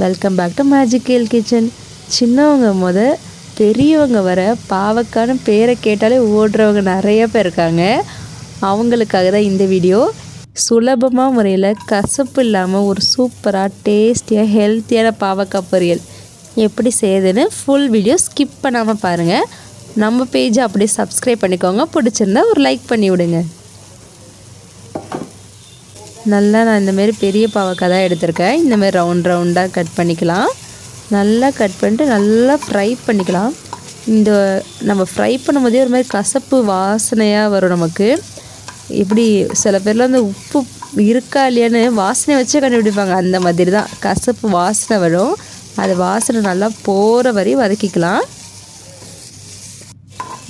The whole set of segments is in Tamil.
Welcome back to magical kitchen சின்னவங்க முத பெரியவங்க வர பாவக்கான பேரை கேட்டாலே ஓடுறவங்க நிறைய பேர் இருக்காங்க. அவங்களுக்காக தான் இந்த வீடியோ. சுலபமாக முறையில் கசப்பு இல்லாமல் ஒரு சூப்பராக டேஸ்டியாக ஹெல்த்தியான பாவக்காய் பொரியல். எப்படி செய்யுதுன்னு ஃபுல் வீடியோ ஸ்கிப் பண்ணாமல் பாருங்கள் நம்ம பேஜை அப்படியே சப்ஸ்கிரைப் பண்ணிக்கோங்க. பிடிச்சிருந்தா ஒரு லைக் பண்ணி விடுங்க. நல்லா நான் இந்தமாரி பெரிய பாவக்காய் தான் எடுத்திருக்கேன். இந்தமாரி ரவுண்ட் ரவுண்டாக கட் பண்ணிக்கலாம். நல்லா கட் பண்ணிட்டு நல்லா ஃப்ரை பண்ணிக்கலாம். இந்த நம்ம ஃப்ரை பண்ணும்போதே ஒரு மாதிரி கசப்பு வாசனையாக வரும் நமக்கு. இப்படி சில பேர்லாம் அந்த உப்பு இருக்கா இல்லையான்னு வாசனை வச்சே கண்டுபிடிப்பாங்க. அந்த மாதிரி தான் கசப்பு வாசனை வரும். அது வாசனை நல்லா போகிற வரையும் வதக்கிக்கலாம்.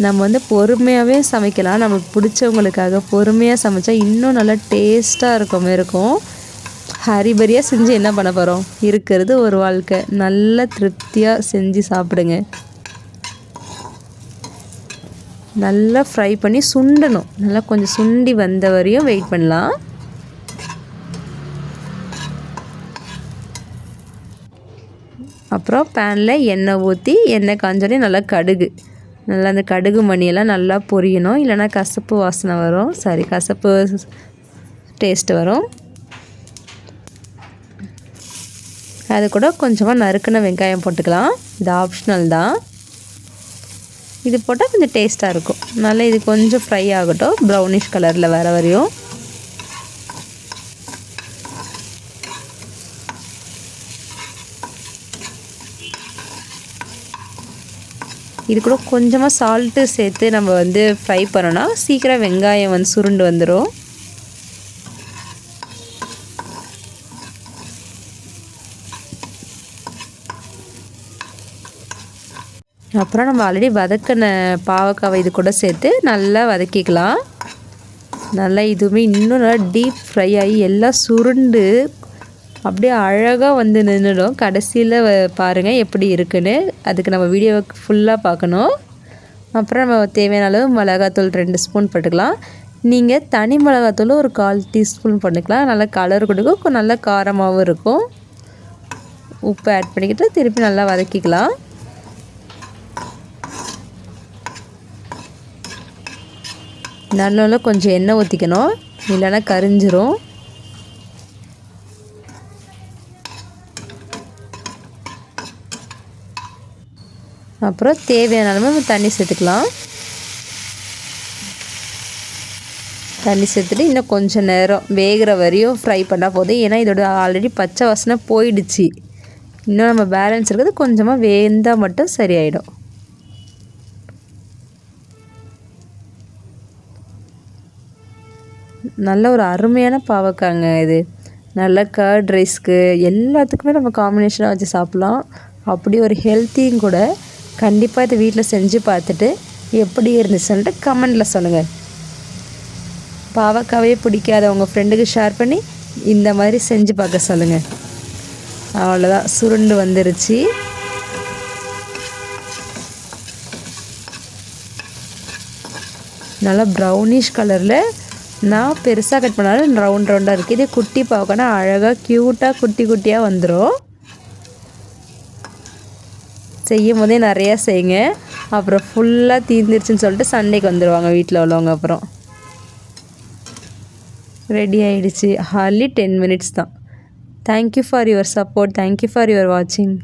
நம்ம வந்து பொறுமையாகவே சமைக்கலாம். நமக்கு பிடிச்சவங்களுக்காக பொறுமையாக சமைச்சா இன்னும் நல்லா டேஸ்ட்டாக இருக்கும் இருக்கும். ஹரிபரியாக செஞ்சு என்ன பண்ண போகிறோம் இருக்கிறது ஒரு வாழ்க்கை. நல்ல திருப்தியாக செஞ்சு சாப்பிடுங்க. நல்லா ஃப்ரை பண்ணி சுண்டணும். நல்லா கொஞ்சம் சுண்டி வந்த வரையும் வெயிட் பண்ணலாம். அப்புறம் பேனில் எண்ணெய் ஊற்றி எண்ணெய் காஞ்சோடனே நல்லா கடுகு. நல்லா அந்த கடுகு மணியெல்லாம் நல்லா பொரியணும். இல்லைனா கசப்பு வாசனை வரும். சாரி கசப்பு டேஸ்ட்டு வரும். அது கூட கொஞ்சமாக நறுக்கின வெங்காயம் போட்டுக்கலாம். இது ஆப்ஷனல் தான். இது போட்டால் கொஞ்சம் டேஸ்ட்டாக இருக்கும். நல்லா இது கொஞ்சம் ஃப்ரை ஆகட்டும். ப்ரௌனிஷ் கலரில் வர வரையும். இது கூட கொஞ்சமாக சால்ட்டு சேர்த்து நம்ம வந்து ஃப்ரை பண்ணோன்னா சீக்கிரம் வெங்காயம் வந்து சுருண்டு வந்துடும் அப்புறம் நம்ம ஆல்ரெடி வதக்கின பாவக்காவை இது கூட சேர்த்து நல்லா வதக்கிக்கலாம். நல்லா இதுவுமே இன்னும் நல்லா டீப் ஃப்ரை ஆகி எல்லாம் சுருண்டு அப்படியே அழகாக வந்து நின்றுடும் கடைசியில் பாருங்கள் எப்படி இருக்குன்னு. அதுக்கு நம்ம வீடியோவை ஃபுல்லாக பார்க்கணும். அப்புறம் நம்ம தேவையான அளவு மிளகாத்தூள் ரெண்டு ஸ்பூன் போட்டுக்கலாம். நீங்கள் தனி மிளகாத்தூள் ஒரு கால் டீஸ்பூன் பண்ணிக்கலாம். நல்லா கலர் கொடுக்கும். நல்லா காரமாகவும் இருக்கும். உப்பு ஆட் பண்ணிக்கிட்டு திருப்பி நல்லா வதக்கிக்கலாம். நல்ல கொஞ்சம் எண்ணெய் ஊற்றிக்கணும் இல்லைன்னா கரிஞ்சிரும். அப்புறம் தேவையான அளவு தண்ணி சேர்த்துக்கலாம். தண்ணி சேர்த்துட்டு இன்னும் கொஞ்சம் நேரம் வேகிற வரையும் ஃப்ரை பண்ணால் போதும். ஏன்னா இதோட ஆல்ரெடி பச்சை வாசனை போயிடுச்சு. இன்னும் நம்ம பேலன்ஸ் இருக்கிறது கொஞ்சமாக வேந்தால் மட்டும் சரியாயிடும். நல்ல ஒரு அருமையான பாவக்காங்க இது. நல்ல கர்ட் ரைஸ்க்கு எல்லாத்துக்குமே நம்ம காம்பினேஷனாக வச்சு சாப்பிட்லாம். அப்படி ஒரு ஹெல்த்தியும் கூட கண்டிப்பாக இதை வீட்டில் செஞ்சு பார்த்துட்டு எப்படி இருந்துச்சுன்ட்டு கமெண்டில் சொல்லுங்கள் பாவக்காவே பிடிக்காத உங்கள் ஃப்ரெண்டுக்கு ஷேர் பண்ணி இந்த மாதிரி செஞ்சு பார்க்க சொல்லுங்கள் அவ்வளோதான் சுருண்டு வந்துருச்சு. நல்லா ப்ரௌனிஷ் கலரில் நான் பெருசாக கட் பண்ணாலும் ரவுண்ட் ரவுண்டாக இருக்குது இதே குட்டி பாவக்கானா அழகாக க்யூட்டாக குட்டி குட்டியாக வந்துடும் செய்யும் போதே நிறையா செய்யுங்க. அப்புறம் ஃபுல்லாக தீர்ந்துருச்சுன்னு சொல்லிட்டு சண்டைக்கு வந்துடுவாங்க வீட்டில் உள்ளவங்க அப்புறம். ரெடி ஆகிடுச்சு ஹார்லி டென் மினிட்ஸ் தான். Thank you for your support thank you for your வாட்சிங்